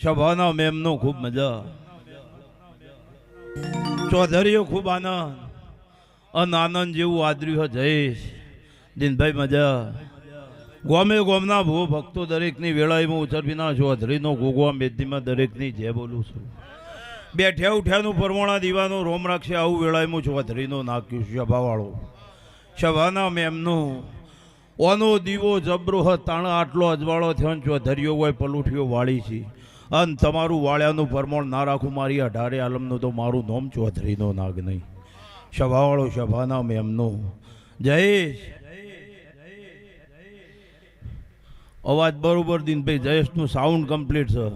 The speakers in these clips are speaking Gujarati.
સભાના મેમનો ખૂબ મજા. ચૌધરીઓ ખૂબ આનંદ. અન આનંદ જેવું આદર્યું જયેશ. દિનભાઈ મજા. ગોમે ગોમના ભૂ ભક્તો દરેકની વેળાઈમાં ઉછરવીના ચૌધરીનો ગોગવા મેદીમાં દરેકની જે બોલું છું. બેઠ્યા ઉઠ્યાનું પરમોણા દીવાનું રોમ રાખશે આવું વેળાઈમાં ચૌધરીનો નાખ્યું સભાવાળો સભાના મેમનું. ઓનો દીવો જબરો હ તાણ આટલો અજવાળો થયો ચૌધરીઓ હોય પલુઠીઓ વાળી છે. અન તમારું વાળ્યાનું પરમોણ ના રાખું, મારી અઢારે આલમનું તો મારું નોમ ચૌધરીનો નાગ નહીં. સભાવાળો સભાના મેમનો જયેશ અવાજ બરોબર દિનભાઈ જયેશનું સાઉન્ડ કમ્પ્લીટ છે.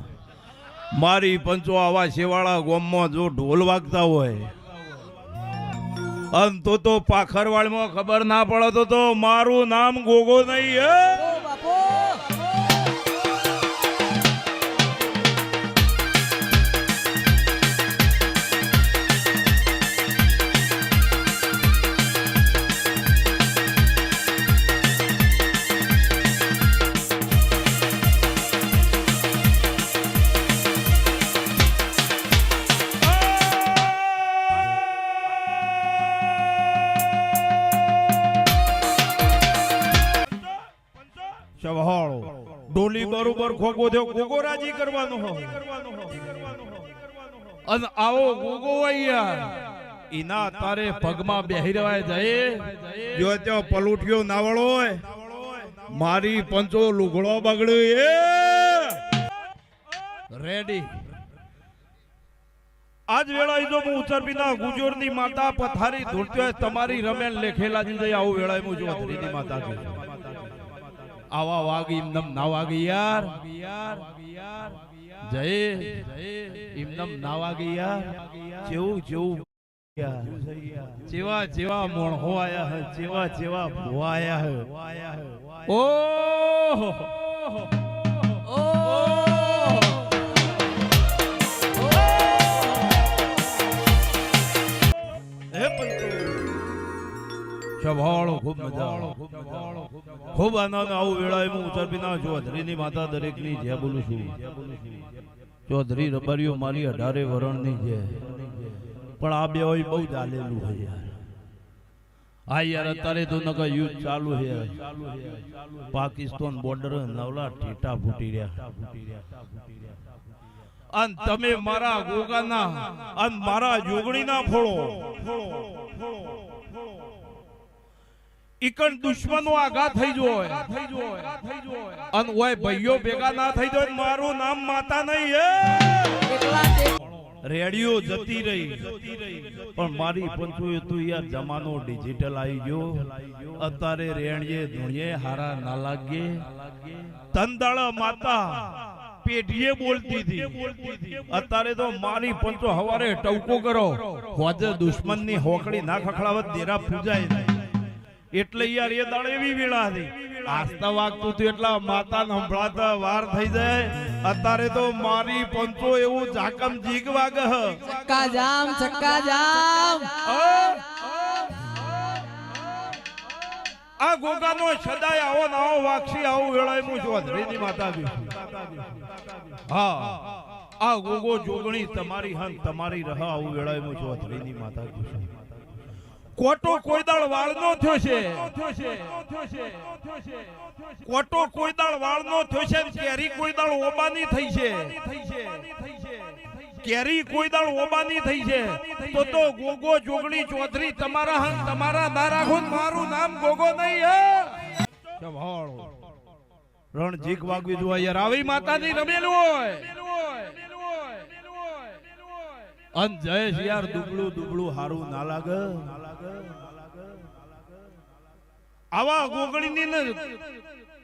મારી પંચો આવા શેવાળા ગોમમાં જો ઢોલ વાગતા હોય. અન તો તો પાખરવાળમાં ખબર ના પડે તો તો મારું નામ ગોગો નહીં, હે? બરોબર ખોગો થયો, ગોગો રાજી કરવાનો હો. અને આવો ગોગો અહીંયા ઈના તારે પગમાં બેહી જાય. જો ત્યાં પલુઠિયો નાવળો હોય, મારી પંચો લુગડો બગડ્યો એ રેડી આજ વેળાએ જો હું ઉચરપીના ગુજોરની માતા પથારી ધૂળતી હોય, તમારી રમેલ લેખેલા જઈ આવું વેળાએ હું જો માતા. આવા વાગ ઇમનમ ના વાગી યાર. જય. ઇમનમ ના વાગી યાર. જેવું જેવું. જેવા જેવા મોણહો આયા હે, જેવા જેવા ભુવા આયા હે. ઓહો. ખૂબ આનંદ આવું વેળાએ હું ઉતરપીના ચૌધરીની માતા દરેકની જય બોલું છું. ચૌધરી રબારીઓ મારી અઢારે વરણની જય પણ આ બે હોય બહુ ચાલેલું હોય યાર. હા યાર અત્યારે તો નકર યુદ્ધ ચાલુ છે. પાકિસ્તાન બોર્ડર નવલા ઠેટા ફૂટી રહ્યા. અન તમે મારા ગોગાના અન મારા જોગણીના ફોળો. ઈકણ દુશ્મનો આઘા થઈ જોય અન ઓય ભાઈઓ ભેગા ના થઈ જો મારું નામ માતા નહીં, હે? રેડિયો જતી રહી. પણ મારી પંચુએ તું યાર જમાનો ડિજિટલ આવી ગયો. અત્યારે રેણીએ ધૂણીએ હારા ના લાગે. તંદાળ માતા પેઢીએ બોલતી હતી. અત્યારે તો મારી પંચો હવારે ટવકો કરો. હોજે દુશ્મનની હોકડી ના ખખડાવત, દેરા પૂજાય. એટલે યાર એ દાળ એવી વેળા હતી આસ્તા વાગતું હતું એટલા માતા સંભળાતા વાર થઈ જાય અત્યારે તો મારી પંચો એવું જાકમ જીગ વાગ. ચક્કા જામ ચક્કા જામ? આ ગોગાનો સદાય આવો ને આવો વાક્ષી આવું વેળાએ હું ચોધરીની માતા બી હા આ ગોગો જોગણી તમારી હન તમારી રહ આવું વેળાએ હું અધરીની માતા છું. કોટો કોઈ દાળ વાળનો થયો છે. કોટો કોઈ દાળ વાળનો થયો છે કેરી કોઈ દાળ ઓબાની થઈ છે. કેરી કોઈ દાળ ઓબાની થઈ છે. તો તો ગોગો જોગણી ચૌધરી તમારા હન તમારા ના રાખો મારું નામ ગોગો નહીં હે. સંભાળો રણ વાગવી જોવા યાર. આવી માતાની રમેલું હોય. અન જયેશ યાર દુબળું દુબળું હારું ના લાગે. આવા ગોગણીની ને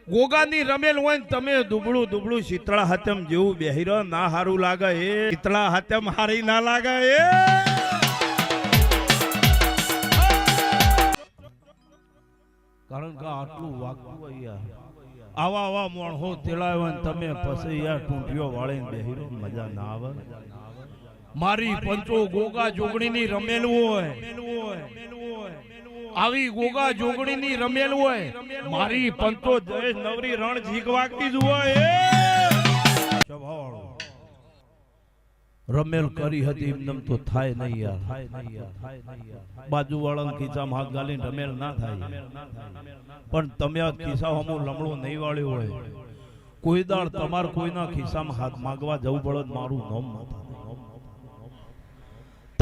ગોગાની રમેલ હોય ને તમે દુબળું દુબળું શીતળા હાથમ જેવું બેહીરો ના હારું લાગે. એ શીતળા હાથમ હારી ના લાગે. એ! કારણ કે આટલું વાગતું હોય યાર આવા આવા મોણ હો ને તમે પછી યાર ટૂંટીઓ વાળીને બેહીરો મજા ના આવે. મારી પંચો ગોગા જોગણીની રમેલું હોય. આવી ગોગા જોગણીની રમેલું હોય. મારી પંચો જયેશ નવરી રણ ઝીકવાગતી જ હોય. રમેલ કરી હતી એમનેમ તો થાય નહીં યાર. બાજુ વાળા ખીચામાં હાથ ગાલીને રમેલ ના થાય પણ તમે આ ખિસ્સા હમું લમણું નહીં વાળ્યું હોય. કોઈ દાળ તમાર કોઈના ખિસ્સામાં હાથ માગવા જવું પડે મારું નોમ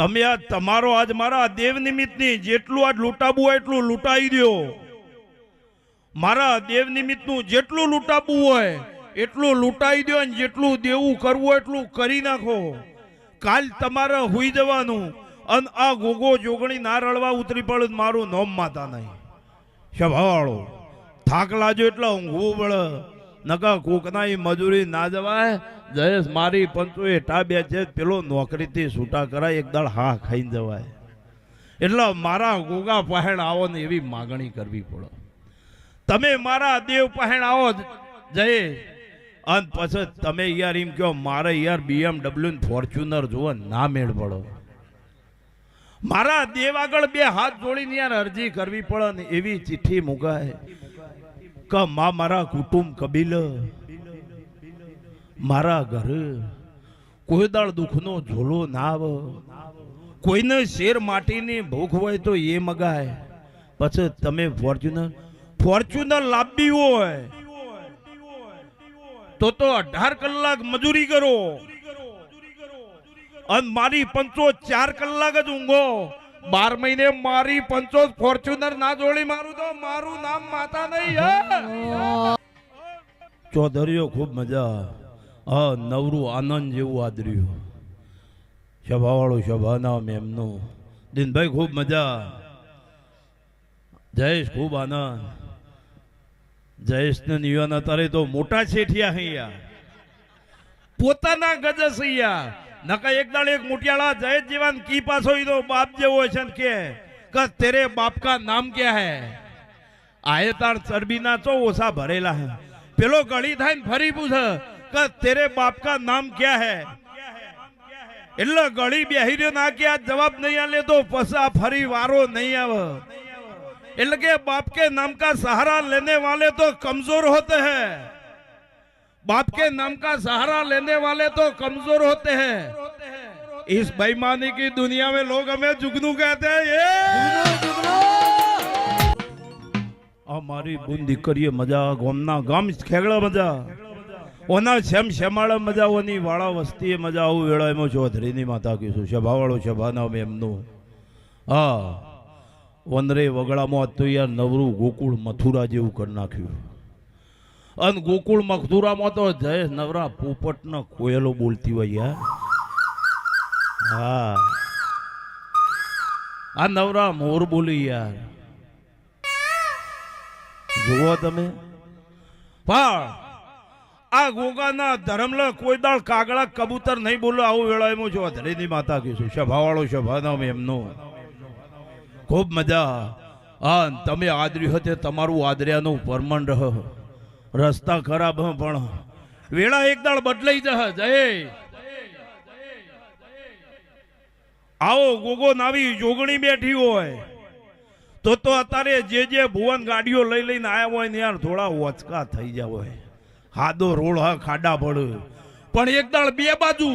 તમે આ તમારો આજ મારા દેવ નિમિત્તની જેટલું આજ લૂંટાવું હોય એટલું લૂંટાઈ દ્યો. મારા દેવ નિમિત્તનું જેટલું લૂંટાવું હોય એટલું લૂંટાઈ દો અને જેટલું દેવું કરવું એટલું કરી નાખો. કાલ તમારે હુઈ જવાનું અને આ ગોગો જોગણી ના રળવા ઉતરી પડે મારું નોમ માતા નહીં. સ્વભાવાળો થાક લાજો એટલે ઊંઘવું પડે. નકા કોકના એ મજૂરી ના જવાય? જયેશ મારી પંચો એટા બે છે, પેલો નોકરીથી છૂટા કરાય, એક દળ હા ખાઈને જવાય. એટલે મારા ગોગા પહેણ આવો ને એવી માગણી કરવી પડે. તમે મારા દેવ પહેણ આવો જય અને પછી તમે યાર એમ કહો, મારે યાર બીએમડબલ્યુ ફોર્ચ્યુનર જુઓ ના મેળ પડો. મારા દેવ આગળ બે હાથ જોડીને યાર અરજી કરવી પડે ને એવી ચિઠ્ઠી મુકાય. કે માં મારા કુટુંબ કબીલ? મારા ઘર કોઈ દાળ દુઃખનો ઝોલો ના આવ. કોઈને શેર માટીની ભૂખ હોય તો એ મગાય. પછી તમે ફોર્ચ્યુનર ફોર્ચ્યુનર લાવવી હોય. તો તો અઢાર કલાક મજૂરી કરો. અને મારી પંચો ચાર કલાક જ ઊંઘો. બાર મહિને મારી પંચો ફોર્ચ્યુનર ના જોડી મારું તો મારું નામ માતા નહીં ચૌધરીઓ, ખૂબ મજા હા નવરું આનંદ જેવું આદર્યું. સભાવાળું સભા નામ એમનું. દિનભાઈ, ખૂબ મજા જયેશ, ખૂબ આનંદ. જયેશ ને નિવાન અત્યારે તો મોટા શેઠિયા હૈયા. પોતાના ગજસ હૈયા. નકા એક દાડ એક મુટિયાળા જય જીવાન કી પાછો ઈનો બાપ જેવો છે ને કે કે તેરે બાપ કા નામ ક્યા હે? આયે તાર ચરબીના ચો ઓછા ભરેલા હે. પેલો ગળી થાય ને ફરી પૂછે કે તેરે બાપ કા નામ ક્યા હે? એટલે ગળી બેહી રહ્યો ના કે આ જવાબ નહીં આલે તો પસા ફરી વારો નહીં આવે. એટલે કે બાપ કે નામ કા સહારા લેને વાલે તો કમજોર હોતે હૈ. बाप के नाम का सहारा लेने वाले तो कमजोर होते हैं इस बेईमानी की दुनिया में लोग हमें जुगनू कहते हैं ये અમારી બુન દીકરીએ મજા ગોમના ગામ ખેગડા મજા ઓના શેમ શેમાળા મજા ઓની વાળા વસ્તીએ મજા આવું વેળા એમાં ચૌધરીની માતા કીધું સભાવાળો સભાના એમનું હા વનરે વગડામાં તો યાર નવરું ગોકુળ મથુરા જેવું કરી નાખ્યું અને ગોકુળ મખધુરામાં તો જય નવરા પોપટ ને કોયલો બોલતી હોય, હા. આ નવરા મોર બોલી યાર. જુઓ તમે. પણ આ ગોગાના ધર્મલ કોઈ દાળ કાગડા કબૂતર નહીં બોલો, આવું વેળા એમ જો ધરીની માતા કીધું સભાવાળો સભાનામ એમનો. ખૂબ મજા. હા તમે આદર્યું હતે તમારું આદર્યાનું પરમણ રહ રસ્તા ખરાબ હ પણ વેળા એક દાળ બદલાઈ જહ જય આવો ગોગો નાવી જોગણી બેઠી હોય. તો તો અત્યારે જે જે ભુવન ગાડીઓ લઈ લઈને આવ્યા હોય ને યાર થોડા ઓચકા થઈ જાય હોય. હાદો રોડ હ ખાડા પડે. પણ એક દાળ બે બાજુ.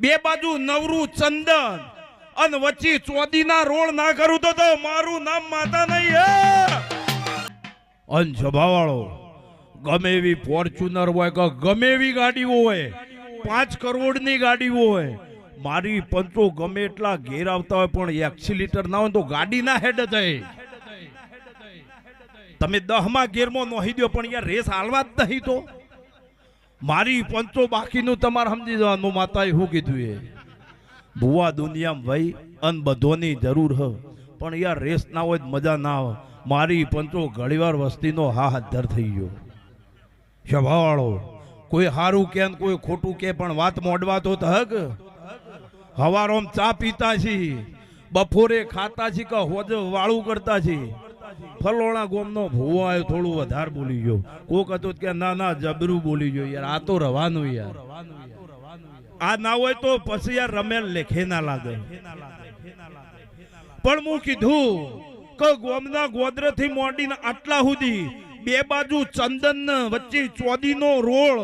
બે બાજુ નવરું ચંદન. અને વચ્ચે ચોદીના રોળ ના કરું તો મારું નામ માતા નહીં, હે. અન સભાવાળો ગમે એવી ફોર્ચ્યુનર હોય કે ગમે એવી ગાડી હોય, પાંચ કરોડની ગાડી હોય, મારી પંચો ગમે એટલા ઘેર આવતા હોય, પણ એક્સિલીટર ના હોય તો ગાડી ના હેડ થાય તમે દહમાં ગેરમાં નોહી દો પણ યાર રેસ હાલવા જ નહીં તો. મારી પંચો બાકીનું તમારે સમજી જવાનું, માતાએ શું કીધું એ? ભુવા દુનિયામાં ભાઈ અન બધોની જરૂર હ. પણ યાર રેસ ના હોય મજા ના આવે. મારી પંચો ઘણીવાર વસ્તીનો હા હાથ ધર થઈ ગયો. સ્વભાવવાળો કોઈ સારું કે કોઈ ખોટું કે, પણ વાત મોડવા તો હક હવારોમ ચા પીતા છી, બપોરે ખાતા છી કે હોજ વાળું કરતા છી. ફલોણા ગોમનો ભૂવો આવ્યો થોડું વધારે બોલી ગયો. કોક હતું કે ના ના, જબરું બોલી ગયો યાર, આ તો રવાનું યાર. આ ના હોય તો પછી યાર રમેલ લેખે ના લાગે. પણ હું કીધું, કે ગોમના ગોદરથી મોડીને આટલા સુધી બે બાજુ ચંદન વચ્ચે ચોદીનો રોળ.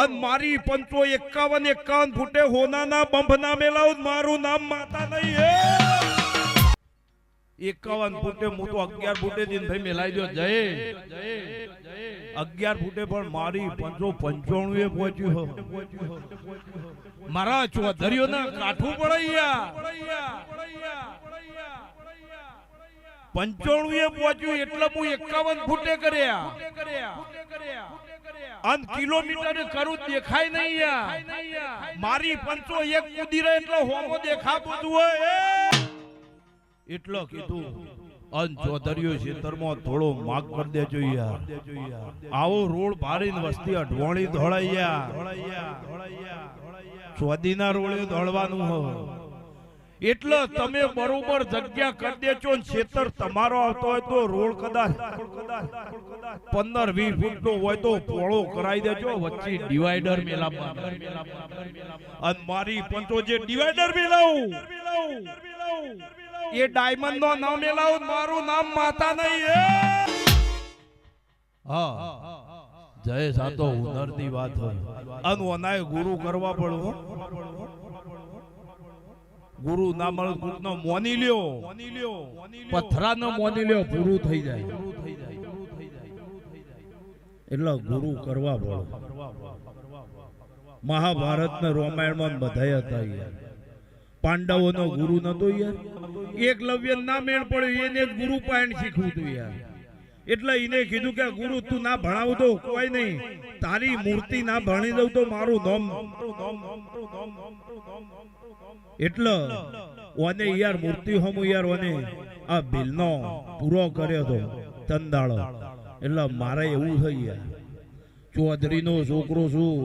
અને મારી પંચો એકાવન એકાવન ફૂટે હોનાના બંભ ના મેલાવ મારું નામ માતા નહીં. એકાવન ફૂટે હું તો અગિયાર ફૂટે દિન ભાઈ મેલાઈ દો જય. અગિયાર ફૂટે પણ મારી પંચો પંચાણું એ પહોંચ્યું હો. મારા ચૌધરીઓ ના કાઠું પડ્યા પંચાણું એ પહોંચ્યું એટલે હું એકાવન ફૂટે કર્યા. અન કિલોમીટર દેખાય નહીં મારી પંચો એક કૂદી રહે એટલે હોય. એટલો કીધું, અન થોડો માગ કરી દેજો યાર. આવો રોડ ભારી વસ્તી અઢવાણી ધોળાઈ યાર. ચોદીના રોડે ધોળવાનું હોય. એટલે તમે બરોબર જગ્યા કરી દેજો ખેતર તમારો આવતો હોય તો રોડ કદાચ પંદર વીસ ફૂટ નો હોય તો પોળો કરાવી દેજો વચ્ચે ડિવાઈડર મેલા અને મારી પંચો જે ડિવાઈડર મેલાવું. એ ડાયમંડ નો નામ મેલાવું મારું નામ માતા નહીં હા? જય સાતો હુનરની વાત હોય. અને ઓનાય ગુરુ કરવા પડવો ગુરુ ના ગુરુનો મોની લ્યો. પથરાનો મોની લ્યો પૂરું થઈ જાય. એટલે ગુરુ કરવા પડો મહાભારત ને રામાયણમાં બધા હતા યાર. પાંડવો નો ગુરુ નતો યાર. એકલવ્ય ના મેળ પડ્યો, એને જ ગુરુ પાયણ શીખવું હતું યાર. એટલે એને કીધું કે, ગુરુ, તું ના ભણાવ તો કોઈ નહીં. તારી મૂર્તિ ના ભણી દઉં તો મારું નામ. એટલે ઓને યાર મૂર્તિ હમ યાર ઓને આ બિલનો પૂરો કર્યો તો તંદાળો. એટલે મારે એવું થઈ યાર ચૌધરીનો છોકરો છું.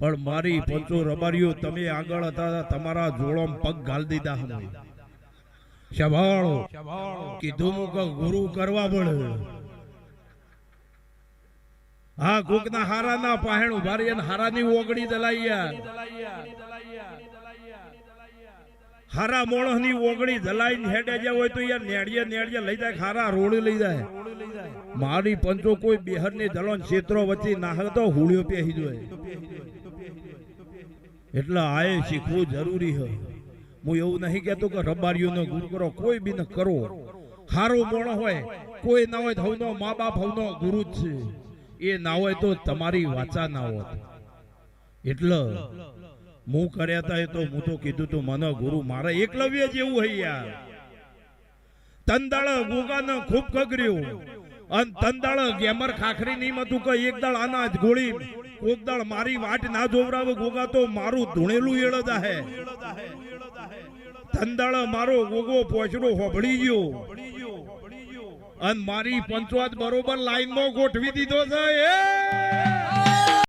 પણ મારી પંચો રબારીઓ તમે આગળ હતા તમારા જોડોમ પગ ગાલ દીધા હમે. શભાળો, કીધું હું ગુરુ કરવા પડે. હા કોકના હારાના પાહેણું અને હારાની ઓગળી દલાઈ યાર. હારા મોણસની ઓગળી દલાઈને હેડે જ્યાં હોય તો યાર નેડિયે નેડિયે લઈ જાય હારા રોડ લઈ જાય. મારી પંચો કોઈ બિહારની દલોન ક્ષેત્રો વચ્ચે નાહતો હુળિયો પહેરી જાય. એટલે આએ શીખવું જરૂરી હોય હું એવું નહીં કહેતો કે રબારીઓનો ગુરુ કરો કોઈ બી કરો. હારો મોણો હોય, કોઈ ના હોય હવનો મા બાપ હવનો ગુરુ જ છે. એ ના હોય તો તમારી વાચા ના હોત. એટલે હું કર્યા તા એ તો હું તો કીધું તું, મને ગુરુ મારે એકલવ્ય જેવું હૈ યાર. તંદાળ ગોગાને ખૂબ ખગર્યું અને તંદાળ ગેમર ખાખરી નહીં મતું કે એક દાળ આના જ ગોળી. કોક દાળ મારી વાટ ના જોવરાવે, ગોગા તો મારું ધૂણેલું એળદા હે. તંદાળ મારો ગોગો પોચડો હોભળી ગયો. અને મારી પંચવાત બરોબર લાઈનમાં ગોઠવી દીધો છે. એ!